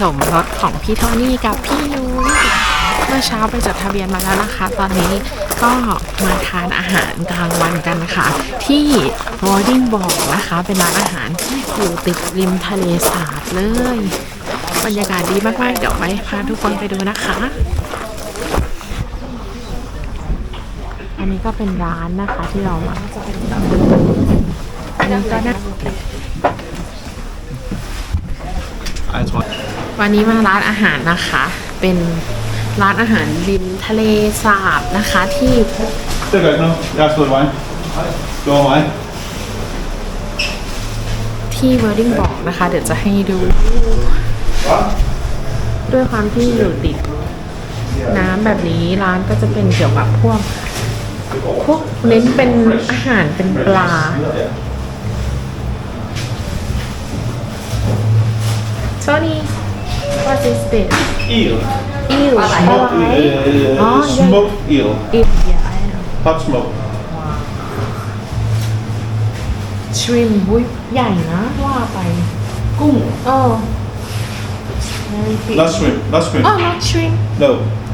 สมรสของพี่โทนี่กับพี่ยุ้ยเมื่อเช้าไปจดทะเบียนมาแล้วนะคะ ตอนนี้ก็มาทานอาหารกลางวันกันค่ะ ที่ Boarding b a นะคะ เป็นร้านอาหารที่อยู่ติดริมทะเลสาบเลย บรรยากาศดีมากๆ เดี๋ยวไปพาทุกคนไปดูนะคะ อันนี้ก็เป็นร้านนะคะที่เรามาอันนี้ก็น่า I tror วันนี้มาร้านอาหารนะคะ เป็นร้านอาหารริมทะเลสาบนะคะที่ Det gør ikke noget. Jeg har slået mig. Det var mig. ที่ Wording บอกนะคะ เดี๋ยวจะให้ดู ด้วยความที่อยู่ติดน้ำแบบนี้ร้านก็จะเป็นเกี่ยวกับพวกพวกเน้นเป็นอาหารเป็นปลา Sorry what is this Eel. อิวอะไร Uh, Oh, yeah. smoked eel. อิว yeah I know Hot smoke. ชริมบุยใหญ่นะว่าไป กุ้งเออ very big Not shrimp. Not shrimp. อ๋อ not shrimp No.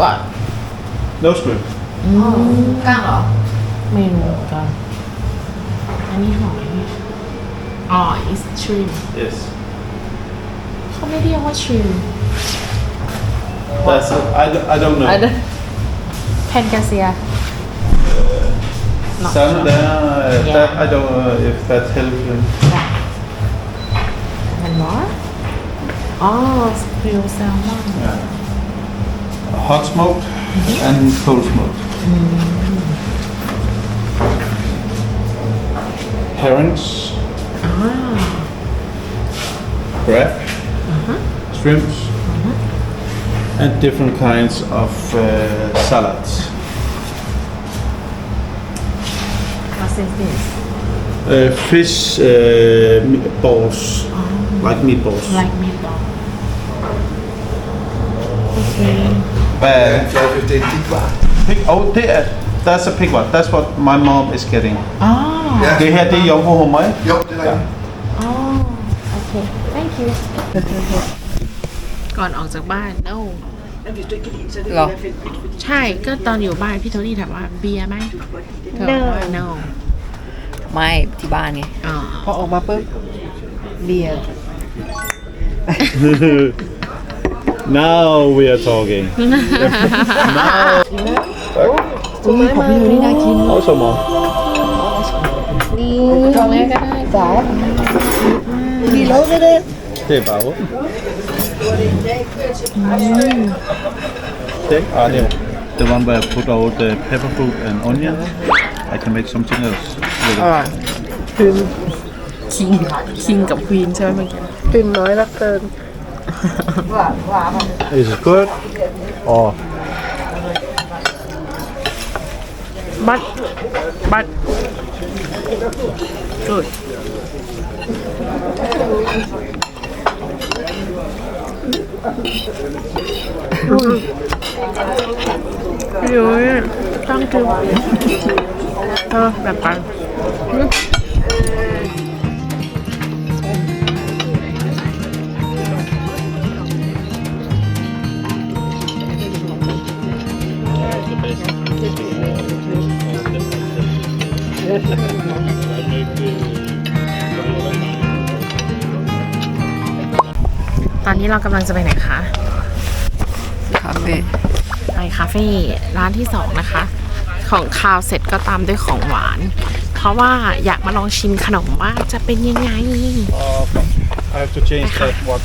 what No shrimp. ก้างเหรอ ไม่รู้เหมือนกันอันนี้หอยอ๋อ is shrimp Yes. เขาไม่เรียกว่า shrimp That's it. I, don't- I don't know. แพนกาเซีย Not Some sure. there. uh, Yeah. That, I don't know if that helps you. มันวะอ๋อสปริลแซลมอน Yeah. Hot smoked and cold smoked. Herrings, อ่า crab, shrimps, and different kinds of uh, salads. what is this Uh, fish uh, me- balls, like meatballs. like meatball โอเค Bad. 250 tikva. Pig, oh, det er, that's a pig one. That's what my mom is getting. อ๋อ Det her, det er jomfru hos mig. Jo, det er rigtigt. อ๋อโอเค thank you ก่อนออกจากบ้าน no เหรอใช่ก็ตอนอยู่บ้านพี่โทนี่ถามว่าเบียร์ไหมเธอบอกว่า no ไม่ที่บ้านไงอ๋อพอออกมาปุ๊บเบียร์ Now we are talking. อุ้ยของพี่นุ้ยนี่น่ากิน Også mor. นี่ทำไงก็ได้จ๋าดีแล้วก็ได้ Det er bare åbent. Det er ah, the one where I put all the pepper fruit and onion. I can make something else with อ it. ร่อยคือ คิงคิงกับควีนใช่ไหมเมื่อกี้ ปิ่มน้อยรักเกิน Is it good? Or บัตบัต good พี่ยุ้ยตั้งคือเตอนนี้เรากำลังจะไปไหนคะคาเฟ่ไปคาเฟ่ร้านที่สองนะคะ ของคาวเสร็จก็ตามด้วยของหวาน เพราะว่าอยากมาลองชิมขนมว่าจะเป็นยังไง I have to change that one.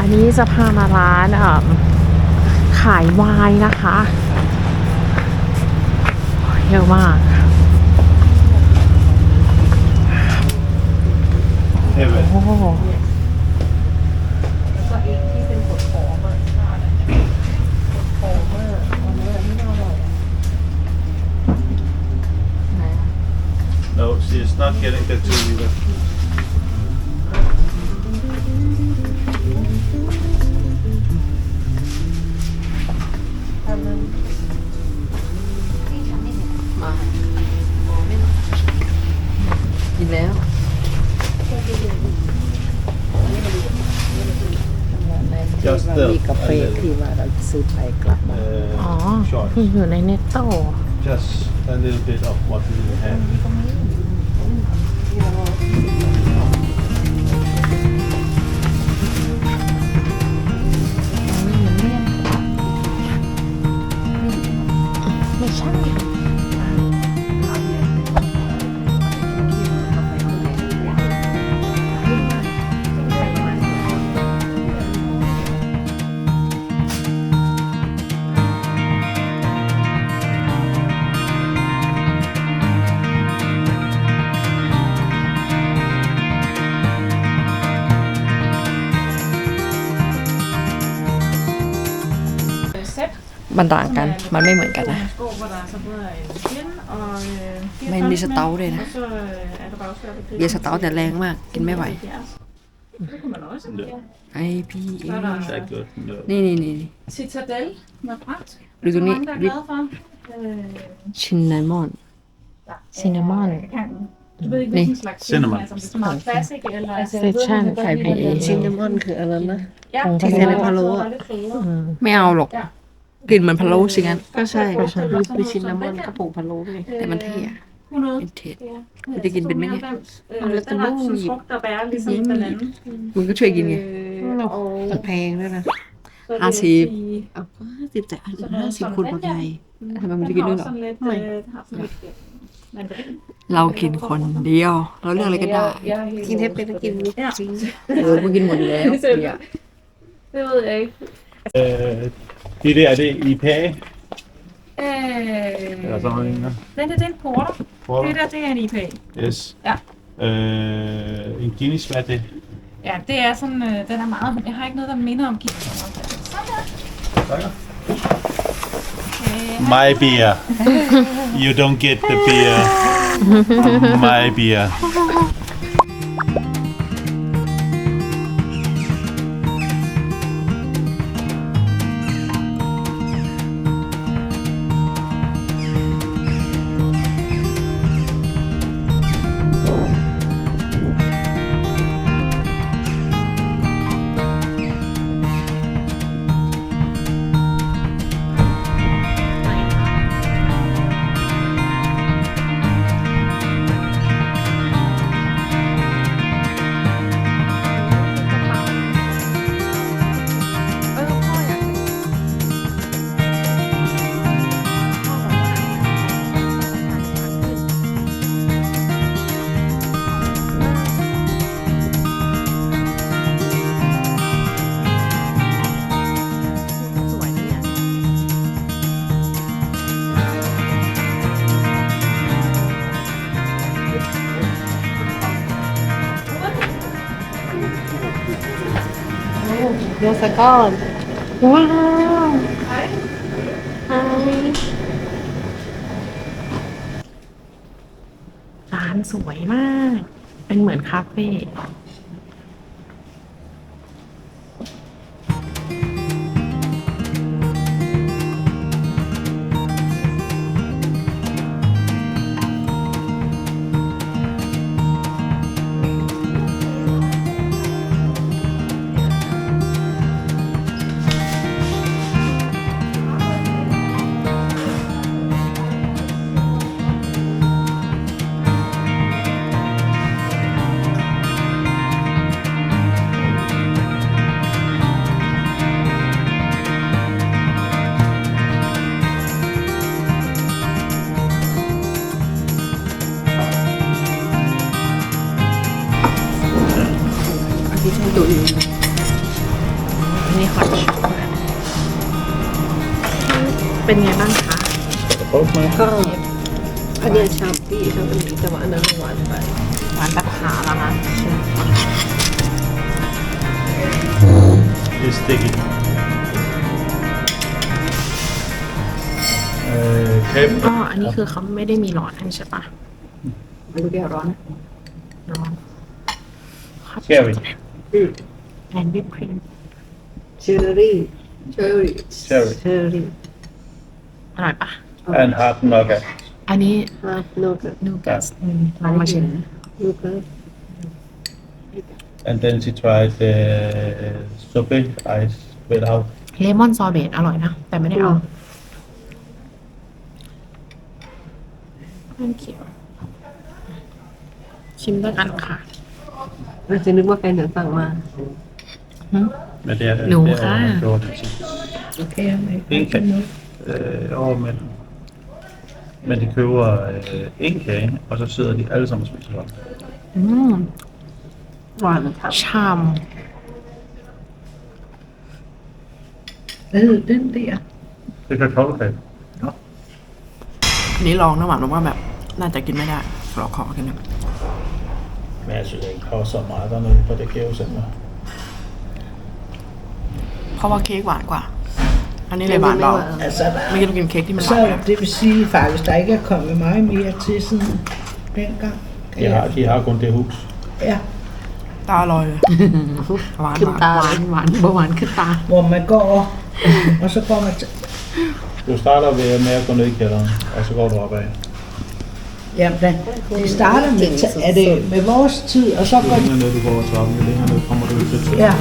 อ๋ออันนี้จะพามาร้านเอ่อขายไวน์นะคะเยอะมาก heaven. โอ้ก็เองที่เป็นผล มีกาแฟ a little, ที่ว่าเราจะซื้อไปกลับมา อ๋อ uh, short. คืออยู่ในเน็ตโต Just a little bit of what we have. ไม่ใช่ มันต่างกัน มันไม่เหมือนกันนะ Men Men vi så dag det, da. Og så øh, er der også været เบียร์สเตาท์แต่แรงมาก กินไม่ไหว Det kunne man også. No, ไอพี่เอ Så er der that good. No. นี่นี่นี่ Citadel med fransk. ดูตรงนี้ Mange, der er ลิ glade for. Øh, ชินนามอน ซินนามอน kan- Du ved ikke, Nej. hvilken slags Cinnamon. Altså, hvis det er meget classic, eller... Altså, Section IPA ชินนามอนคืออะไรนะ Ja, Som det sådan er en palo. lidt federe. อืมไม่เอาหรอก Ja. กลิ่นเหมือนพะโล้สิงั้น ก็ใช่ก็ใช่มีชินนามอนก็ผงพะโล้ด้วยแต่มันเท่อะ 100. เป็นเทส Ja. Vil det give en bedre mening? Øh, Og lidt den har lemon sådan i. frugt og bær, ligesom Mm. den anden. มึงก็ช่วยกินไง Øh, og มันแพงด้วยนะ så vil Har jeg sige- sige, เอาก็สิบแต่อัน sådan ห้า noget สิบ som คน den คน der. ไทยทำไมมัน Den จะกิน har ด้วย også เหรอ sådan lidt, Nej. øh, den har sådan lidt øh, mandarin. เรากินคนเดียว เราเลือกอะไรก็ได้ Jeg er helt กินให้เป็นกิน Ja. เออมึงกินหมดอยู่แล้วเบียร์ Det ved jeg ikke. Det der, er det IPA? Øh, Eller sådan noget lignende? den der, det er en porter. Porter? Det der, det er en IPA. Yes. Ja. Øh, en Guinness, hvad er det? Ja, det er sådan, øh, den er meget, jeg har ikke noget, der minder om Guinness. Takker. Øh, My beer. You don't get the beer. My beer. Vô phải con ว้าวร้านสวยมาก เป็นเหมือนคาเฟ่ ตัวอื่นอันนี้ขอชิมเป็นไงบ้างคะ Prøv mig. ก็อันเนี้ยชาปี้ชาปี้แต่ว่าอันนั้นหวานไปอร้านตัดขาแล้วนะ It's sticky. Uh, kæm, ก็อันนี้คือเขาไม่ได้มีหลอดให้ใช่ปะดูเดี๋ยวร้อนนะร้อนค รับ cherry, แอนด์วิปครีมเชอร์รี่เชอร์รี่ cherry, เชอร์รี่อร่อยปะ and hard nougat. อันนี้ฮาโนเกิร์นูกัสลองมาชิมนูเกิร์ And then she tried the sorbet ice without. เลมอนซอเบตอร่อยนะ แต่ไม่ได้เอามันเขียวชิมด้วยกันค่ะ เราจะนึกว่าแฟนเดี๋ยวสั่งมา Men det er, Nu, det er ah. gjort til. โอเค En kage. Øh, og men, men de køber øh, en kage, og så sidder de alle sammen og spiser sammen. อืมหวานมันครับ ชามเออเด่นดีอะ Det er kartoffelkage. อันนี้ลองนะหวานบอกว่าแบบ น่าจะกินไม่ได้ขอขอกินหน่ อย Men jeg synes ikke, koster så meget dernede på det gavecenter. เพราะว่าเค้กหวานกว่า อันนี้เลยหวานเบา Altså, ไม่กินกินเค้กที่มันหวาน så นะ det vil sige faktisk, der ikke er kommet meget mere til siden dengang. De har, de har kun det hus. Ja, ตาลอยเลยหวาน ขึ้นตา หวานหวานเบาหวานขึ้นตา hvor man går, og så går man til, Du starter ved med at gå ned i kælderen, og så går du opad. jamen, det starter med, er det med vores tid, og så går længere ned du går ad trappen, jo længere ned kommer du til Ja,